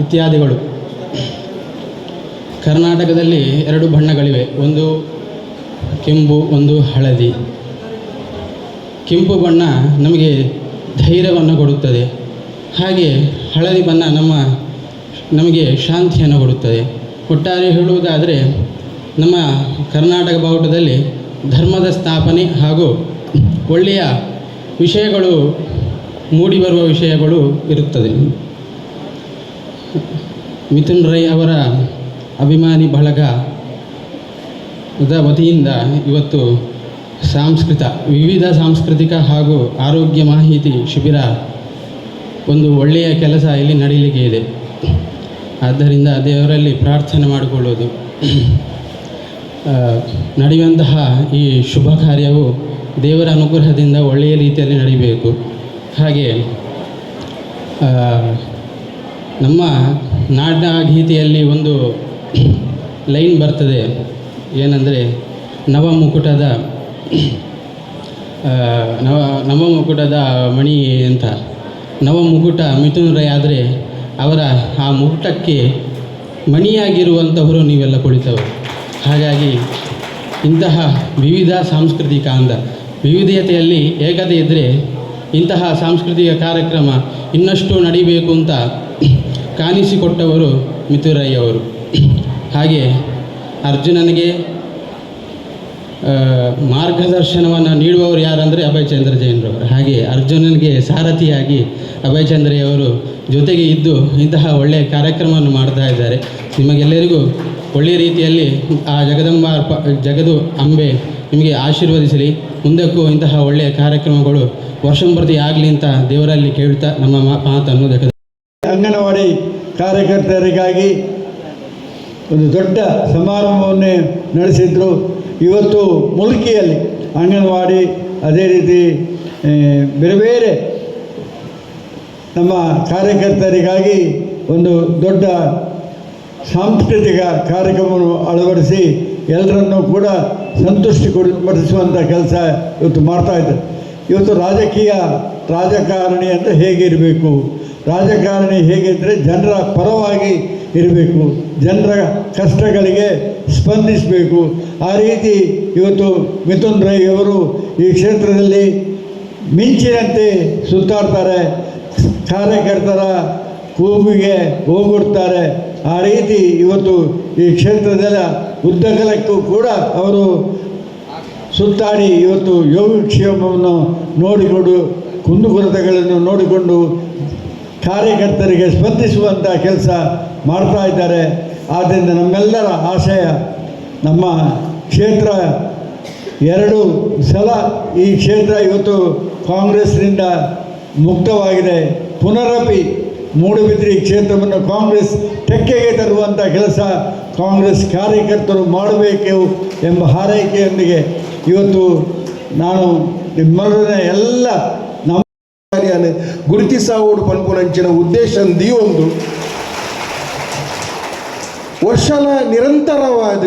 ಇತ್ಯಾದಿಗಳು. ಕರ್ನಾಟಕದಲ್ಲಿ ಎರಡು ಬಣ್ಣಗಳಿವೆ. ಒಂದು ಕೆಂಪು, ಒಂದು ಹಳದಿ. ಕೆಂಪು ಬಣ್ಣ ನಮಗೆ ಧೈರ್ಯವನ್ನು ಕೊಡುತ್ತದೆ. ಹಾಗೆ ಹಳದಿ ಬಣ್ಣ ನಮ್ಮ, ನಮಗೆ ಶಾಂತಿಯನ್ನು ಕೊಡುತ್ತದೆ. ಒಟ್ಟಾರೆ ಹೇಳುವುದಾದರೆ, ನಮ್ಮ ಕರ್ನಾಟಕ ಬಾವುಟದಲ್ಲಿ ಧರ್ಮದ ಸ್ಥಾಪನೆ ಹಾಗೂ ಒಳ್ಳೆಯ ವಿಷಯಗಳು, ಮೂಡಿಬರುವ ವಿಷಯಗಳು ಇರುತ್ತದೆ. ಮಿಥುನ್ ರೈ ಅವರ ಅಭಿಮಾನಿ ಬಳಗ ದ ವತಿಯಿಂದ ಇವತ್ತು ಸಾಂಸ್ಕೃತ, ವಿವಿಧ ಸಾಂಸ್ಕೃತಿಕ ಹಾಗೂ ಆರೋಗ್ಯ ಮಾಹಿತಿ ಶಿಬಿರ ಒಂದು ಒಳ್ಳೆಯ ಕೆಲಸ ಇಲ್ಲಿ ನಡೀಲಿಕ್ಕೆ ಇದೆ. ಆದ್ದರಿಂದ ದೇವರಲ್ಲಿ ಪ್ರಾರ್ಥನೆ ಮಾಡಿಕೊಳ್ಳೋದು. ನಡೆಯುವಂತಹ ಈ ಶುಭ ಕಾರ್ಯವು ದೇವರ ಅನುಗ್ರಹದಿಂದ ಒಳ್ಳೆಯ ರೀತಿಯಲ್ಲಿ ನಡೀಬೇಕು. ಹಾಗೆ ನಮ್ಮ ನಾಡ ಗೀತೆಯಲ್ಲಿ ಒಂದು ಲೈನ್ ಬರ್ತದೆ. ಏನಂದರೆ ನವಮುಕುಟದ ನವ ನವಮುಕುಟದ ಮಣಿ ಅಂತ. ನವಮುಕುಟ ಮಿಥುನ್ ರೈ ಆದರೆ ಅವರ ಆ ಮುಕುಟಕ್ಕೆ ಮಣಿಯಾಗಿರುವಂಥವರು ನೀವೆಲ್ಲ ಕುಳಿತವರು. ಹಾಗಾಗಿ ಇಂತಹ ವಿವಿಧ ಸಾಂಸ್ಕೃತಿಕ ಅಂದ, ವಿವಿಧತೆಯಲ್ಲಿ ಏಕತೆ ಇದ್ದರೆ ಇಂತಹ ಸಾಂಸ್ಕೃತಿಕ ಕಾರ್ಯಕ್ರಮ ಇನ್ನಷ್ಟು ನಡಿಬೇಕು ಅಂತ ಕಾಣಿಸಿಕೊಟ್ಟವರು ಮಿಥುರೈ ಅವರು ಹಾಗೆ ಅರ್ಜುನನಿಗೆ ಮಾರ್ಗದರ್ಶನವನ್ನು ನೀಡುವವರು ಯಾರಂದರೆ ಅಭಯ್ ಚಂದ್ರ ಜೈನ್ರವರು. ಹಾಗೆ ಅರ್ಜುನನಿಗೆ ಸಾರಥಿಯಾಗಿ ಅಭಯ್ ಚಂದ್ರಯ್ಯವರು ಜೊತೆಗೆ ಇದ್ದು ಇಂತಹ ಒಳ್ಳೆಯ ಕಾರ್ಯಕ್ರಮವನ್ನು ಮಾಡ್ತಾ ಇದ್ದಾರೆ. ನಿಮಗೆಲ್ಲರಿಗೂ ಒಳ್ಳೆಯ ರೀತಿಯಲ್ಲಿ ಆ ಜಗದಂಬ, ಜಗದು ಅಂಬೆ ನಿಮಗೆ ಆಶೀರ್ವದಿಸಲಿ. ಮುಂದಕ್ಕೂ ಇಂತಹ ಒಳ್ಳೆಯ ಕಾರ್ಯಕ್ರಮಗಳು ವರ್ಷಂಪ್ರತಿ ಆಗಲಿ ಅಂತ ದೇವರಲ್ಲಿ ಕೇಳ್ತಾ ನಮ್ಮ ಮಾತನ್ನು ಜಗದ ಅಂಗನವಾಡಿ ಕಾರ್ಯಕರ್ತರಿಗಾಗಿ ಒಂದು ದೊಡ್ಡ ಸಮಾರಂಭವನ್ನೇ ನಡೆಸಿದ್ರು. ಇವತ್ತು ಮುಲ್ಕಿಯಲ್ಲಿ ಅಂಗನವಾಡಿ ಅದೇ ರೀತಿ ಬೇರೆ ಬೇರೆ ನಮ್ಮ ಕಾರ್ಯಕರ್ತರಿಗಾಗಿ ಒಂದು ದೊಡ್ಡ ಸಾಂಸ್ಕೃತಿಕ ಕಾರ್ಯಕ್ರಮವನ್ನು ಅಳವಡಿಸಿ ಎಲ್ಲರನ್ನೂ ಕೂಡ ಸಂತುಷ್ಟಿ ಪಡಿಸುವಂಥ ಕೆಲಸ ಇವತ್ತು ಮಾಡ್ತಾ ಇದ್ದಾರೆ. ಇವತ್ತು ರಾಜಕೀಯ ರಾಜಕಾರಣಿ ಅಂತ ಹೇಗಿರಬೇಕು? ರಾಜಕಾರಣಿ ಹೇಗಿದ್ದರೆ ಜನರ ಪರವಾಗಿ ಇರಬೇಕು, ಜನರ ಕಷ್ಟಗಳಿಗೆ ಸ್ಪಂದಿಸಬೇಕು. ಆ ರೀತಿ ಇವತ್ತು ಮಿಥುನ್ ರೈ ಅವರು ಈ ಕ್ಷೇತ್ರದಲ್ಲಿ ಮಿಂಚಿನಂತೆ ಸುತ್ತಾಡ್ತಾರೆ, ಕಾರ್ಯಕರ್ತರ ಕೂಗಿಗೆ ಹೋಗುತ್ತಾರೆ. ಆ ರೀತಿ ಇವತ್ತು ಈ ಕ್ಷೇತ್ರದ ಉದ್ದಗಲಕ್ಕೂ ಕೂಡ ಅವರು ಸುತ್ತಾಡಿ ಇವತ್ತು ಯೋಗಕ್ಷೇಮವನ್ನು ನೋಡಿಕೊಂಡು ಕುಂದುಕೊರತೆಗಳನ್ನು ನೋಡಿಕೊಂಡು ಕಾರ್ಯಕರ್ತರಿಗೆ ಸ್ಪಂದಿಸುವಂಥ ಕೆಲಸ ಮಾಡ್ತಾ ಇದ್ದಾರೆ. ಆದ್ದರಿಂದ ನಮ್ಮೆಲ್ಲರ ಆಶಯ ನಮ್ಮ ಕ್ಷೇತ್ರ ಎರಡು ಸಲ ಈ ಕ್ಷೇತ್ರ ಇವತ್ತು ಕಾಂಗ್ರೆಸ್ನಿಂದ ಮುಕ್ತವಾಗಿದೆ. ಪುನರಪಿ ಮೂಡುಬಿದ್ರಿ ಕ್ಷೇತ್ರವನ್ನು ಕಾಂಗ್ರೆಸ್ ತೆಕ್ಕೆಗೆ ತರುವಂಥ ಕೆಲಸ ಕಾಂಗ್ರೆಸ್ ಕಾರ್ಯಕರ್ತರು ಮಾಡಬೇಕು ಎಂಬ ಹಾರೈಕೆಯೊಂದಿಗೆ ಇವತ್ತು ನಾನು ನಿಮ್ಮೆಲ್ಲರ ಎಲ್ಲ కార్యాన్ని గుర్తిసావుడు పనుకునంచిన ఉద్దేశం ది ಒಂದು ವರ್ಷಾಲ ನಿರಂತರವಾದ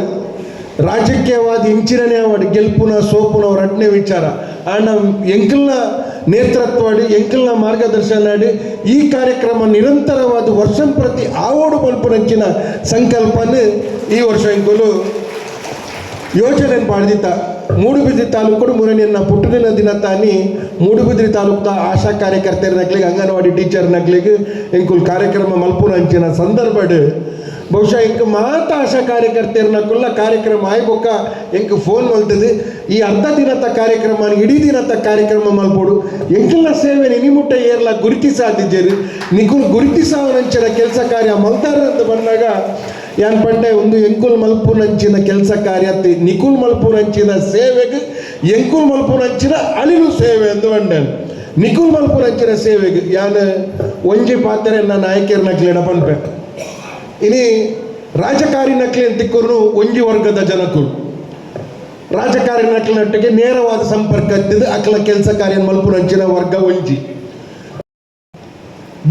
ರಾಜಕೀಯವಾದ ಇಂಚಿರನೇ ಅವಡು ಗೆಲ್ಪುನ ಸೋಪುನ ಅವ್ರ ಅಡ್ನೆ ವಿಚಾರ. ಆಂಡ ಎಂಕಲ್ನ ನೇತೃತ್ವಡಿ, ಎಂಕಲ್ನ ಮಾರ್ಗದರ್ಶನ ಈ ಕಾರ್ಯಕ್ರಮ ನಿರಂತರವಾದ ವರ್ಷಂ ಪ್ರತಿ ಆವೋಡು ಪನ್ಪುನಂಚಿನ ಸಂಕಲ್ಪನ ಈ ವರ್ಷ ಎಂಕುಲು ಯೋಚನೆ ಮಾಡಿದಿತ್ತ ಮೂಡುಬಿದ್ರಿ ತಾಲೂಕು ಮುರಣಿಯನ್ನ ಪುಟ್ಟದಿನ ದಿನ ತಾನಿ ಮೂಡುಬಿದ್ರಿ ತಾಲೂಕು ಆಶಾ ಕಾರ್ಯಕರ್ತರ ನಕ್ಲಿಗೆ ಅಂಗನವಾಡಿ ಟೀಚರ್ ಇಂಕುಲ್ ಕಾರ್ಯಕ್ರಮ ಮಲ್ಪುರ ಅಂಚಿನ ಸಂದರ್ಭಡ್ ಬಹುಶಃ ಇಂಕ ಆಶಾ ಕುಲ್ಲ ಕಾರ್ಯಕ್ರಮ ಆಯ್ಬೊಕ್ಕ ಎಂಕ್ ಫೋನ್ ಮಲ್ತದೆ ಈ ಅರ್ಧ ದಿನದ ಕಾರ್ಯಕ್ರಮ ಇಡೀ ದಿನದ ಕಾರ್ಯಕ್ರಮ ಮಲ್ಪೋಡು. ಎಂಕೆಲ್ಲ ಸೇವೆ ನಿನಿಮುಟ್ಟ ಏರ್ಲ ಗುರುತಿಸಾದಿದ್ದೇರು ನಿಕುಲ್ ಗುರುತಿಸಾವನಂಚಿನ ಕೆಲಸ ಕಾರ್ಯ ಮಲ್ತಾರ ಅಂತ ಬಂದಾಗ, ಯಾನ್ ಪಂಡೆ ಒಂದು ಎಂಕುಲ್ ಮಲ್ಪುನಂಚಿನ ಕೆಲಸ ಕಾರ್ಯ ನಿಖುಲ್ ಮಲ್ಪುನಂಚಿನ ಸೇವೆಗೆ, ಎಂಕುಲ್ ಮಲ್ಪುನಂಚಿನ ಅಳಿಲು ಸೇವೆ ಎಂದು ಬಂಡೆ ನಿಕುಲ್ ಮಲ್ಪುನಂಚಿನ ಸೇವೆಗೆ, ಯಾನ್ ಒಂಜಿ ಪಾತ್ರೆ ನನ್ನ ಆಯ್ಕೆರ್ ಬಂದ್ಬೇಕು ಪನ್ಪೆ. ಇನಿ ರಾಜಕಾರಿ ನಕಲಿ ಅಂತಿಕ್ಕರು ಒಂಜಿ ವರ್ಗದ ಜನಕರು ರಾಜಕಾರಿ ನಕ್ಲಿನೊಟ್ಟಿಗೆ ನೇರವಾದ ಸಂಪರ್ಕ ಇದ್ದಿದ್ದು ಅಕ್ಲ ಕೆಲಸ ಕಾರ್ಯ ಮಲ್ಪುನಂಚಿನ ವರ್ಗ ಒಂಜಿ.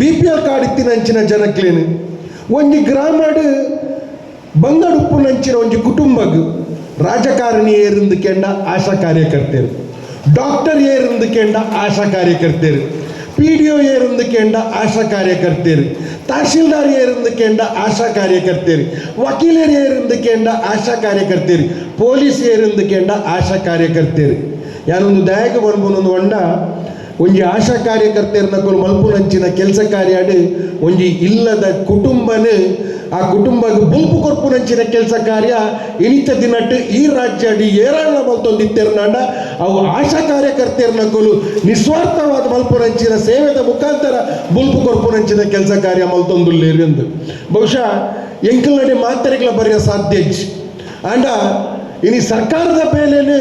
ಬಿ ಪಿ ಎಲ್ ಕಾರ್ಡ್ ಇತ್ತಿನಂಚಿನ ಜನಕ್ಲೇನು ಒಂಜಿ ಗ್ರಾಮಡ್ ಬಂಗಡುಪ್ಪುನಂಚಿನ ಒಂಜಿ ಕುಟುಂಬಗ್ ರಾಜಕಾರಣಿ ಏರಿಂದ ಕೆಂಡ ಆಶಾ ಕಾರ್ಯಕರ್ತರು. ಡಾಕ್ಟರ್ ಏರಿಂದ ಕೆಂಡ ಆಶಾ ಕಾರ್ಯಕರ್ತರು. ಪಿ ഡി ഒ ಏರೊಂದಕ್ಕೆಂಡ ಆಶಾ ಕಾರ್ಯಕರ್ತೆಯರು, ತಹಶೀಲ್ದಾರ್ ಏರೊಂದಕ್ಕೆಂಡ ಆಶಾ ಕಾರ್ಯಕರ್ತೆಯರು, ವಕೀಲರು ಏರೊಂದಕ್ಕೆಂಡ ಆಶಾ ಕಾರ್ಯಕರ್ತೆಯರು, ಪೊಲೀಸ್ ಏರೊಂದಕ್ಕೆಂಡ ಆಶಾ ಕಾರ್ಯಕರ್ತೆಯರು. ಯಾನೊಂದು ದಯಾಗ ಬರ್ಬೋನೊಂದು ಹೊಂಡ ಒಂಜಿ ಆಶಾ ಕಾರ್ಯಕರ್ತೆಯರನ್ನ ಕೊಲ್ ಮಲ್ಪುನಂಚಿನ ಕೆಲಸ ಕಾರ್ಯಾಡು, ಒಂಜಿ ಇಲ್ಲದ ಕುಟುಂಬನ, ಆ ಕುಟುಂಬಗ್ ಬುಲ್ಪು ಕೊರ್ಪುನಂಚಿನ ಕೆಲಸ ಕಾರ್ಯ, ಇನಿತ ದಿನಟ್ಟು ಈ ರಾಜ್ಯ ಅಡಿ ಏರಾಳ ಮಲ್ತೊಂದಿತ್ತೆರ್ನಾಂಡ ಅವು ಆಶಾ ಕಾರ್ಯಕರ್ತೆಯರನ್ನ ಕೊಲು ನಿಸ್ವಾರ್ಥವಾದ ಮಲ್ಪುನಂಚಿನ ಸೇವೆದ ಮುಖಾಂತರ ಬುಲ್ಪು ಕೊರ್ಪುರಂಚಿನ ಕೆಲಸ ಕಾರ್ಯ ಮಲ್ತೊಂದುಲ್ಲೇರಿ ಎಂದು ಬಹುಶಃ ಎಂಕಲ್ ನಡೆ ಮಾತ್ರೆಗಳ ಬರೆಯ ಸಾಧ್ಯ ಅಂಡ, ಇನಿ ಸರ್ಕಾರದ ಬೇಲೆನು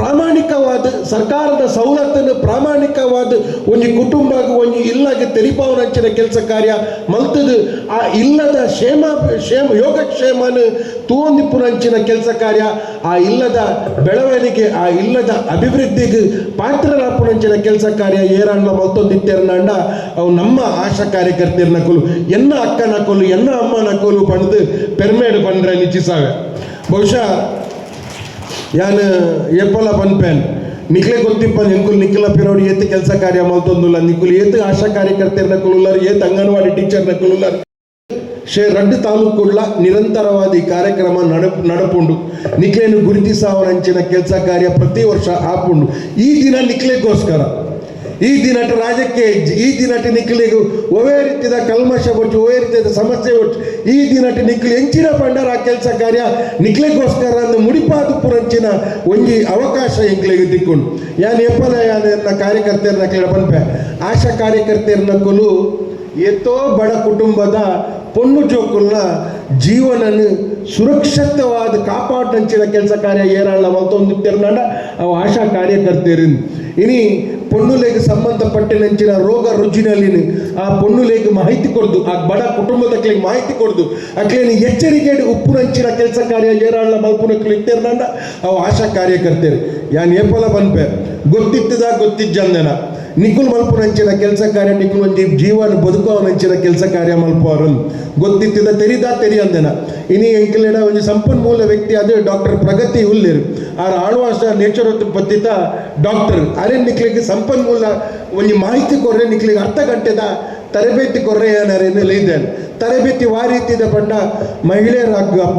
ಪ್ರಾಮಾಣಿಕವಾದ ಸರ್ಕಾರದ ಸವಲತ್ತನ್ನು ಪ್ರಾಮಾಣಿಕವಾದ ಒಂದು ಕುಟುಂಬ ಒಂದು ಇಲ್ಲಾಗೆ ತೆರಿಪಾವನ ಹಚ್ಚಿನ ಕೆಲಸ ಕಾರ್ಯ ಮಲ್ತದು ಆ ಇಲ್ಲದ ಕ್ಷೇಮ ಕ್ಷೇಮ, ಯೋಗಕ್ಷೇಮನ ತೂವೊಂದಿಪ್ಪುನಂಚಿನ ಕೆಲಸ ಕಾರ್ಯ, ಆ ಇಲ್ಲದ ಬೆಳವಣಿಗೆ, ಆ ಇಲ್ಲದ ಅಭಿವೃದ್ಧಿಗೆ ಪಾತ್ರರಾಪುನಂಚಿನ ಕೆಲಸ ಕಾರ್ಯ ಏರಣ್ಣ ಮಲ್ತೊಂದಿತ್ತೆರ್ನಂಡ ಅವು ನಮ್ಮ ಆಶಾ ಕಾರ್ಯಕರ್ತರನ್ನ ಕೊಲು, ಎನ್ನ ಅಕ್ಕನ ಕೊಲು, ಎನ್ನ ಅಮ್ಮನ ಕೊಲು ಪಡೆದು ಪೆರ್ಮೇಡ್ ಬಂದ್ರೆ ನಿಚ್ಚಿಸಾವೆ ಬಹುಶಃ ಯಾನ್ ಎಪ್ಪಲ ಪನ್ಪೇನ್ ನಿಕ್ಲೆ ಗೊತ್ತಿಪ್ಪ ನಿಂಕುಲ್ ನಿಖಿಲ ಪಿರೋಡಿ ಏತ್ ಕೆಲಸ ಕಾರ್ಯ ಮಲ್ತೊಂದುಲ್ಲ. ನಿಕುಲ್ ಏತ್ ಆಶಾ ಕಾರ್ಯಕರ್ತೆಯರ್ನ ಕುಲುಲ್ಲರ್, ಏತ್ ಅಂಗನವಾಡಿ ಟೀಚರ್ನ ಕುಲುಲ್ಲರ್. ಶೇ ರಡ್ಡು ತಾಲೂಕುಳ್ಳ ನಿರಂತರವಾದ ಈ ಕಾರ್ಯಕ್ರಮ ನಡಪ್, ನಡಪುಂಡು. ನಿಕ್ಲೇನು ಗುರುತಿಸಾವನಂಚಿನ ಕೆಲಸ ಕಾರ್ಯ ಪ್ರತಿ ವರ್ಷ ಆಪುಂಡು. ಈ ದಿನ ನಿಕ್ಲೆಗೋಸ್ಕರ ಈ ದಿನಟ ರಾಜ್ಯಕ್ಕೆ ಈ ದಿನಟ ನಿಕ್ಲಿಗೂ ಒವೇ ರೀತಿಯ ಕಲ್ಮಶ ಒಟ್ಟು, ಒವೇ ರೀತಿಯ ಸಮಸ್ಯೆ ಒಟ್ಟು, ಈ ದಿನಟ ನಿಕ್ಕಲು ಎಂಚಿನ ಪಂಡರ ಆ ಕೆಲಸ ಕಾರ್ಯ ನಿಕ್ಲೆಗೋಸ್ಕರ ಅಂದು ಮುಡಿಪಾದು ಪುರಂಚಿನ ಒಂಜಿ ಅವಕಾಶ ಎಂಕ್ಲೆಗೆ ತಿಕ್ಕೊಂಡು ಯಾನ್ ಎಪ್ಪಲ ಯಾನ ಕಾರ್ಯಕರ್ತೆಯನ್ನ ಕೇಳ ಆಶಾ ಕಾರ್ಯಕರ್ತೆಯರ್ನ ಕೊಲು ಎತ್ತೋ ಬಡ ಕುಟುಂಬದ ಪೊನ್ನು ಜೋಕುಲ್ನ ಜೀವನನು ಸುರಕ್ಷಿತವಾದ ಕಾಪಾಡಂಚಿನ ಕೆಲಸ ಕಾರ್ಯ ಏರಾಳ ಒಂದು ತೆರನಾಡ, ಅವು ಆಶಾ ಕಾರ್ಯಕರ್ತೆಯರು ಇನಿ ಪೊಣ್ಣುಲೆಗೆ ಸಂಬಂಧಪಟ್ಟಿನಂಚಿನ ರೋಗ ರುಜಿನಲ್ಲಿ ಆ ಪೊಣ್ಣುಲೆಗೆ ಮಾಹಿತಿ ಕೊಡ್ದು, ಆ ಬಡ ಕುಟುಂಬದಕ್ಲಿಗೆ ಮಾಹಿತಿ ಕೊಡ್ದು ಅಕ್ಲೇನು ಎಚ್ಚರಿಕೆ ಉಪ್ಪುನಂಚಿನ ಕೆಲಸ ಕಾರ್ಯ ಏರಾಳ ಮಲ್ಪುನಕ್ಲಿ ತೆರನಾಡ, ಅವು ಆಶಾ ಕಾರ್ಯಕರ್ತೆಯರು ಯಾನ್ ಏಪಲ ಬನ್ಪೆ ಗೊತ್ತಿತ್ತದ ಗೊತ್ತಿಜ್ಜಂದನ. ನಿಖುಲ್ ಮಲ್ಪುನಂಚಿನ ಕೆಲಸ ಕಾರ್ಯ, ನಿಖುಲ್ ಜೀವನ ಬದುಕುವನಂಚಿನ ಕೆಲಸ ಕಾರ್ಯ ಮಲ್ಪುವರನ್. ಗೊತ್ತಿತ್ತಿದ ತೆರಿದ ತೆರಿ ಅಂದೆನ. ಇನಿ ಎಂಕಲೆಡ ಒಂದು ಸಂಪನ್ಮೂಲ ವ್ಯಕ್ತಿ ಅದು ಡಾಕ್ಟರ್ ಪ್ರಗತಿ ಹುಲ್ಲಿರ್. ಆರ ಆಳ್ವಾಸ ನೇಚರ್ ಪತ್ತಿತ ಡಾಕ್ಟರ್. ಅರೆ ನಿಕ್ಲಿಗೆ ಸಂಪನ್ಮೂಲ ಒಂದು ಮಾಹಿತಿ ಕೊರ್ರೆ ನಿಕ್ಲಿಗೆ ಅರ್ಥ ಗಂಟೆದ ತರಬೇತಿ ಕೊರ್ರೆ ಏನಾರೇನು ಲೈದೇನು ತರಬೇತಿ ವಾ ರೀತಿದ ಪಂಡ ಮಹಿಳೆಯರ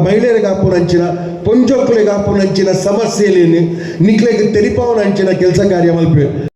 ಮಹಿಳೆಯರಿಗೆ ಹಾಪುನಂಚಿನ ಪೊಂಜೋಕ್ಲಿಗೆ ಹಾಪುನಂಚಿನ ಸಮಸ್ಯೆಯಲ್ಲಿ ನಿಕ್ಲೆಗೆ ತೆರಿಪಾವನಂಚಿನ ಕೆಲಸ ಕಾರ್ಯ ಮಲ್ಪೆ